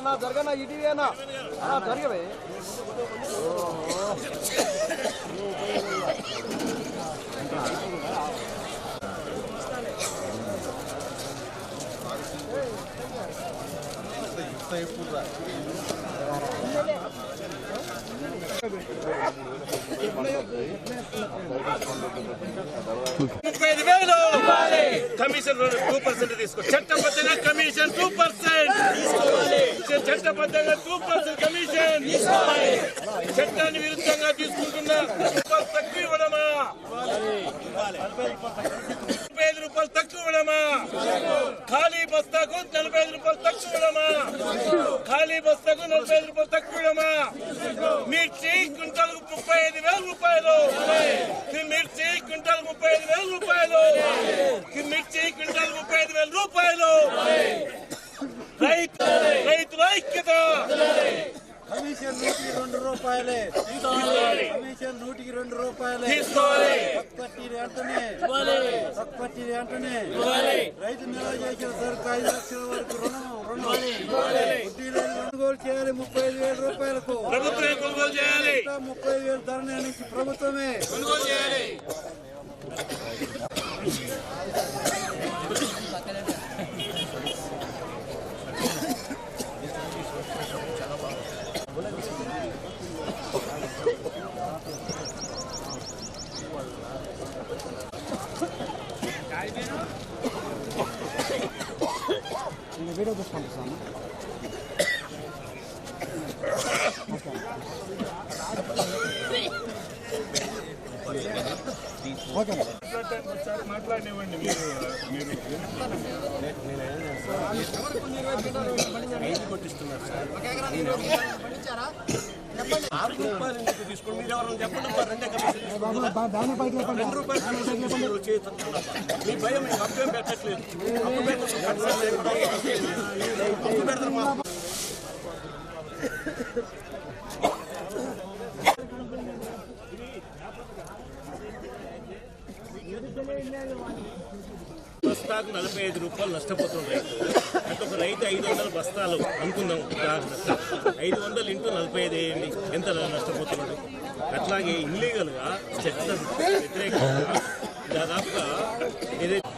అన్నా జరగనా? ఇటీవీ అన్నా జరిగవే. ముప్పై ఐదు వేలు కమిషన్ టూ పర్సెంట్ తీసుకో. చట్టం వచ్చిన కమిషన్ టూ పర్సెంట్. చట్టబద్ధంగా టూ పర్సెంట్ కమిషన్ చట్టాన్ని విరుద్ధంగా తీసుకుంటున్న రూపాయలు తక్కువ ఇవ్వడమా? నలభై ఐదు రూపాయలు తక్కువ ఇవ్వడమా? ఖాళీ బస్తాకు నలభై ఐదు రూపాయలు తక్కువ ఇవ్వడమా? ఖాళీ బస్తాకు నలభై ఐదు రూపాయలు తక్కువ ఇవ్వడమా? మిర్చి క్వింటాల్ ముప్పై ఐదు వేల రూపాయలు మిర్చి క్వింటాల్ ముప్పై ఐదు వేల రూపాయలు మిర్చి క్వింటాల్ ముప్పై ఐదు వేల రూపాయలు రైతు రైతుల ఐక్యత కమిషన్ నూటికి రెండు రూపాయలే కమిషన్ నూటికి రెండు రూపాయలే తీసుకోవాలి పత్తి వెంటనే పత్తి వెంటనే రైతు నిల్వ చేసిన సరుకు ఐదు లక్షల వరకు రుణం. కొనుగోలు చేయాలి ముప్పై ఐదు వేల రూపాయలకు. ముప్పై ఐదు వేల ధర నుంచి ప్రభుత్వమే కొనుగోలు పంపిస్తాను మాట్లాడివ్వండి మీరు మీరు ఆరు రూపాయలు ఎందుకు తీసుకోండి మీరు ఎవరైనా చెప్పండి రెండే కమిషన్ రెండు రూపాయలు కమిషన్ మీ భయం మీకు పెట్టట్లేదు అప్పు పెట్టచ్చు పెడతారు మా బస్తాకు నలభై ఐదు రూపాయలు నష్టపోతుంది రైతు ఐదు వందల బస్తాలు అనుకుందాం. ఐదు వందలు ఇంటూ నలభై ఐదు వేయండి. ఎంత నష్టపోతున్నాడు? అట్లాగే ఇల్లీగల్గా చట్ట వ్యతిరేకంగా దాదాపుగా ఏదైతే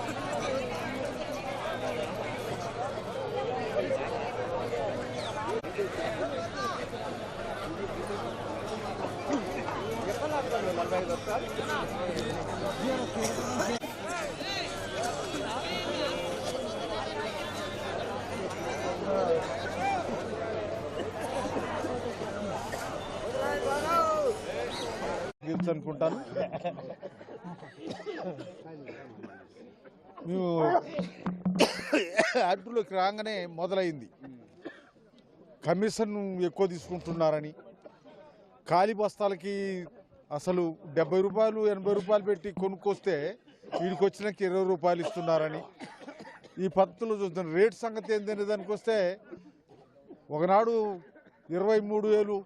చేయొచ్చు అనుకుంటాను. మేము యాక్టులోకి రాగానే మొదలైంది. కమిషన్ ఎక్కువ తీసుకుంటున్నారని. ఖాళీ బస్తాలకి అసలు డెబ్బై రూపాయలు ఎనభై రూపాయలు పెట్టి కొనుక్కొస్తే వీడికి వచ్చినాక ఇరవై రూపాయలు ఇస్తున్నారని. ఈ పద్ధతిలో చూస్తున్న రేట్ సంగతి ఏంటనే దానికి వస్తే ఒకనాడు ఇరవై మూడు వేలు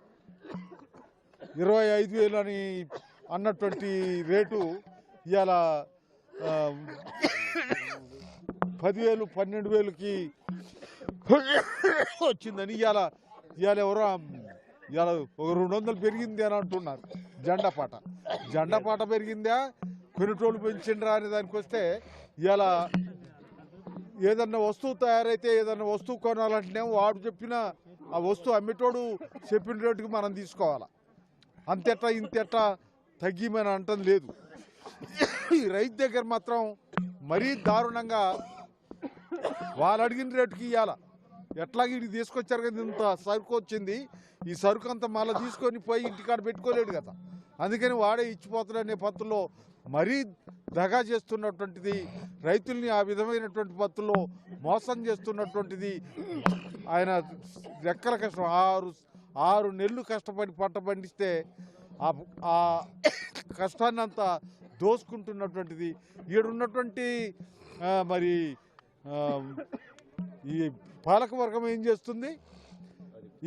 ఇరవై ఐదు వేలు అని అన్నటువంటి రేటు ఇవాళ పదివేలు పన్నెండు వేలుకి వచ్చిందని ఇవాళ ఇవాళ ఎవరో ఇవాళ ఒక రెండు వందలు పెరిగింది అని అంటున్నారు. జెండా పాట. జెండా పాట పెరిగిందా? కొన్నిటోళ్ళు పెంచిండ్రా అనే దానికి వస్తే ఇవాళ ఏదన్నా వస్తువు తయారైతే ఏదన్నా వస్తువు కొనాలంటే వాడు చెప్పిన ఆ వస్తువు అమ్మేటోడు చెప్పిన రేటుకి మనం తీసుకోవాలా. అంతెట్ట ఇంతెట్ట తగ్గిమని అంటం లేదు. ఈ రైతు దగ్గర మాత్రం మరీ దారుణంగా వాళ్ళు అడిగిన రేటుకి ఇవ్వాల ఎట్లాగ ఇది తీసుకొచ్చారు కదా ఇంత సరుకు వచ్చింది. ఈ సరుకు అంతా మళ్ళీ తీసుకొని పోయి ఇంటికాడ పెట్టుకోలేడు కదా. అందుకని వాడే ఇచ్చిపోతాడనే పత్తుల్లో మరీ దగా చేస్తున్నటువంటిది రైతుల్ని ఆ విధమైనటువంటి పత్తుల్లో మోసం చేస్తున్నటువంటిది ఆయన రెక్కల కష్టం. ఆరు ఆరు నెలలు కష్టపడి పంట పండిస్తే ఆ కష్టాన్ని అంతా దోసుకుంటున్నటువంటిది. ఈడున్నటువంటి మరి ఈ పాలకవర్గం ఏం చేస్తుంది?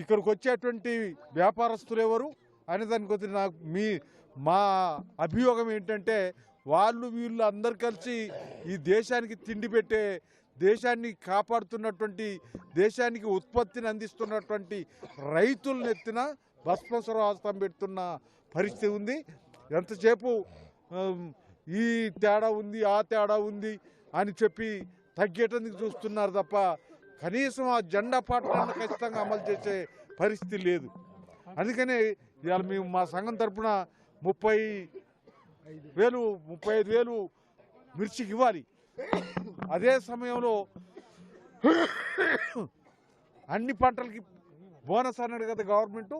ఇక్కడికి వచ్చేటువంటి వ్యాపారస్తులు ఎవరు? అనే దానికి వచ్చి నాకు మీ మా అభియోగం ఏంటంటే వాళ్ళు వీళ్ళు అందరు కలిసి ఈ దేశానికి తిండి పెట్టే దేశాన్ని కాపాడుతున్నటువంటి దేశానికి ఉత్పత్తిని అందిస్తున్నటువంటి రైతుల నెత్తిన భస్మస్వరాస్తం పెడుతున్న పరిస్థితి ఉంది. ఎంతసేపు ఈ తేడా ఉంది ఆ తేడా ఉంది అని చెప్పి తగ్గేటందుకు చూస్తున్నారు తప్ప కనీసం ఆ జెండా పాటలను ఖచ్చితంగా అమలు చేసే పరిస్థితి లేదు. అందుకనే ఇవాళ మేము మా సంఘం తరఫున ముప్పై వేలు ముప్పై ఐదు వేలు మిర్చికి ఇవ్వాలి. అదే సమయంలో అన్ని పంటలకి బోనస్ అన్నాడు కదా గవర్నమెంటు.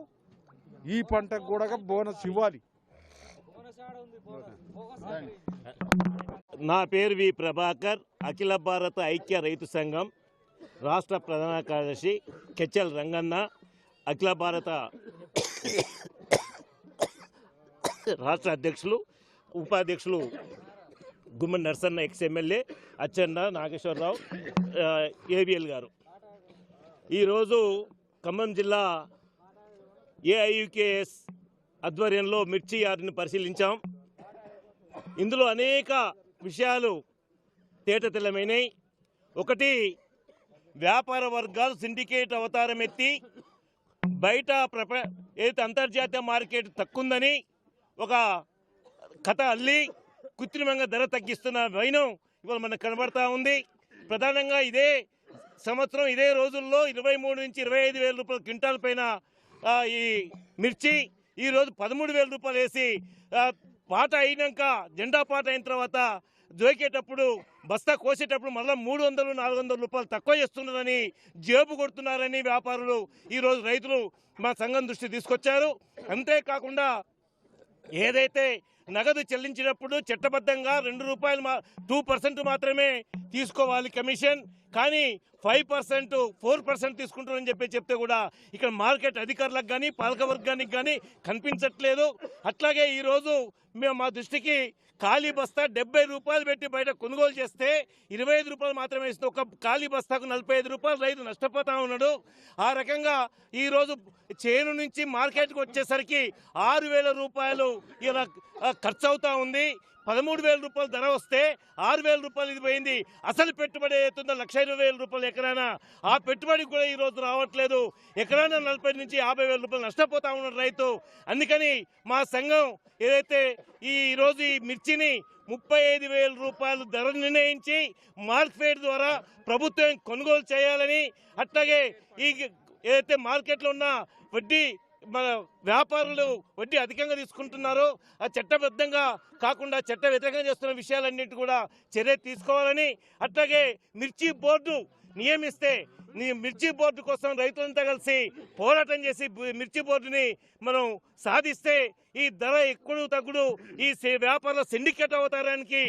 ఈ పంటకు కూడా బోనస్ ఇవ్వాలి. నా పేరు వి ప్రభాకర్ అఖిల భారత ఐక్య రైతు సంఘం రాష్ట్ర ప్రధాన కార్యదర్శి కెచ్చల్ రంగన్న అఖిల భారత రాష్ట్ర అధ్యక్షులు ఉపాధ్యక్షులు Gumma Narasanna ex MLA Achchenna Nageswara Rao ABL గారు. ఈరోజు ఖమ్మం జిల్లా ఏఐయుకేఎస్ ఆధ్వర్యంలో మిర్చి యార్డుని పరిశీలించాం. ఇందులో అనేక విషయాలు తేటతెల్లమైనవి ఒకటి వ్యాపార వర్గాలు సిండికేట్ అవతారం ఎత్తి బయట ప్రప ఏదైతే అంతర్జాతీయ మార్కెట్ తక్కుందని ఒక కథ అల్లి కృత్రిమంగా ధర తగ్గిస్తున్న వైనం ఇవాళ మనకు కనబడతా ఉంది. ప్రధానంగా ఇదే సంవత్సరం ఇదే రోజుల్లో ఇరవై మూడు నుంచి ఇరవై ఐదు వేల రూపాయల క్వింటాల్ పైన ఈ మిర్చి ఈరోజు పదమూడు వేల రూపాయలు వేసి పాట అయినాక జెండా పాట అయిన తర్వాత జోకేటప్పుడు బస్తా కోసేటప్పుడు మళ్ళీ మూడు వందలు నాలుగు వందల రూపాయలు తక్కువ చేస్తున్నారని జేబు కొడుతున్నారని వ్యాపారులు ఈరోజు రైతులు మా సంఘం దృష్టి తీసుకొచ్చారు. అంతేకాకుండా ఏదైతే నగదు చెల్లించినప్పుడు చట్టబద్ధంగా రెండు రూపాయలు మా టూ పర్సెంట్ మాత్రమే తీసుకోవాలి కమిషన్. కానీ ఫైవ్ పర్సెంట్ ఫోర్ పర్సెంట్ తీసుకుంటారని చెప్పి చెప్తే కూడా ఇక్కడ మార్కెట్ అధికారులకు కానీ పాలక వర్గానికి కానీ కనిపించట్లేదు. అట్లాగే ఈరోజు మేము మా దృష్టికి ఖాళీ బస్తా డెబ్బై రూపాయలు పెట్టి బయట కొనుగోలు చేస్తే ఇరవై ఐదు రూపాయలు మాత్రమే ఇస్తుంది ఒక ఖాళీ బస్తాకు నలభై ఐదు రూపాయలు రైతు నష్టపోతా ఉన్నాడు. ఆ రకంగా ఈరోజు చేను నుంచి మార్కెట్కి వచ్చేసరికి ఆరు వేల రూపాయలు ఇలా ఖర్చు అవుతూ ఉంది. పదమూడు వేల రూపాయలు ధర వస్తే ఆరు వేల రూపాయలు ఇది పోయింది. అసలు పెట్టుబడి అవుతుందో లక్ష ఇరవై వేల రూపాయలు ఎకరానా? ఆ పెట్టుబడి కూడా ఈరోజు రావట్లేదు. ఎకరానా నలభై నుంచి యాభై వేల రూపాయలు నష్టపోతా ఉన్నాడు రైతు. అందుకని మా సంఘం ఏదైతే ఈ ఈ మిర్చిని ముప్పై ఐదు వేల రూపాయలు ధర నిర్ణయించి మార్కెట్ ద్వారా ప్రభుత్వం కొనుగోలు చేయాలని అట్లాగే ఈ ఏదైతే మార్కెట్లో ఉన్న వడ్డీ మన వ్యాపారులు వడ్డీ అధికంగా తీసుకుంటున్నారో. ఆ చట్టబద్ధంగా కాకుండా చట్ట వ్యతిరేకంగా చేస్తున్న విషయాలన్నింటి కూడా చర్య తీసుకోవాలని అట్లాగే మిర్చి బోర్డు నియమిస్తే నీ మిర్చి బోర్డు కోసం రైతులంతా కలిసి పోరాటం చేసి మిర్చి బోర్డుని మనం సాధిస్తే ఈ ధర ఎక్కుడు తగ్గుడు. ఈ వ్యాపారాల సిండికేట్ అవతారానికి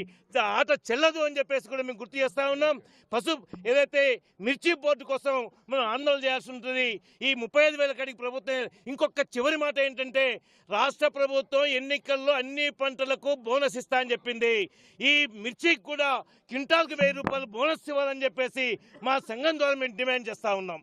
ఆట చెల్లదు అని చెప్పేసి కూడా మేము గుర్తు చేస్తా ఉన్నాం. పశు ఏదైతే మిర్చి బోర్డు కోసం మనం ఆందోళన చేయాల్సి ఉంటుంది ఈ ముప్పై ఐదు వేల కాడికి ప్రభుత్వం ఇంకొక చివరి మాట ఏంటంటే రాష్ట్ర ప్రభుత్వం ఎన్నికల్లో అన్ని పంటలకు బోనస్ ఇస్తా అని చెప్పింది. ఈ మిర్చికి కూడా క్వింటాల్కి వెయ్యి రూపాయలు బోనస్ ఇవ్వాలని చెప్పేసి మా సంఘం ద్వారా మేము డిమాండ్ చేస్తా ఉన్నాం.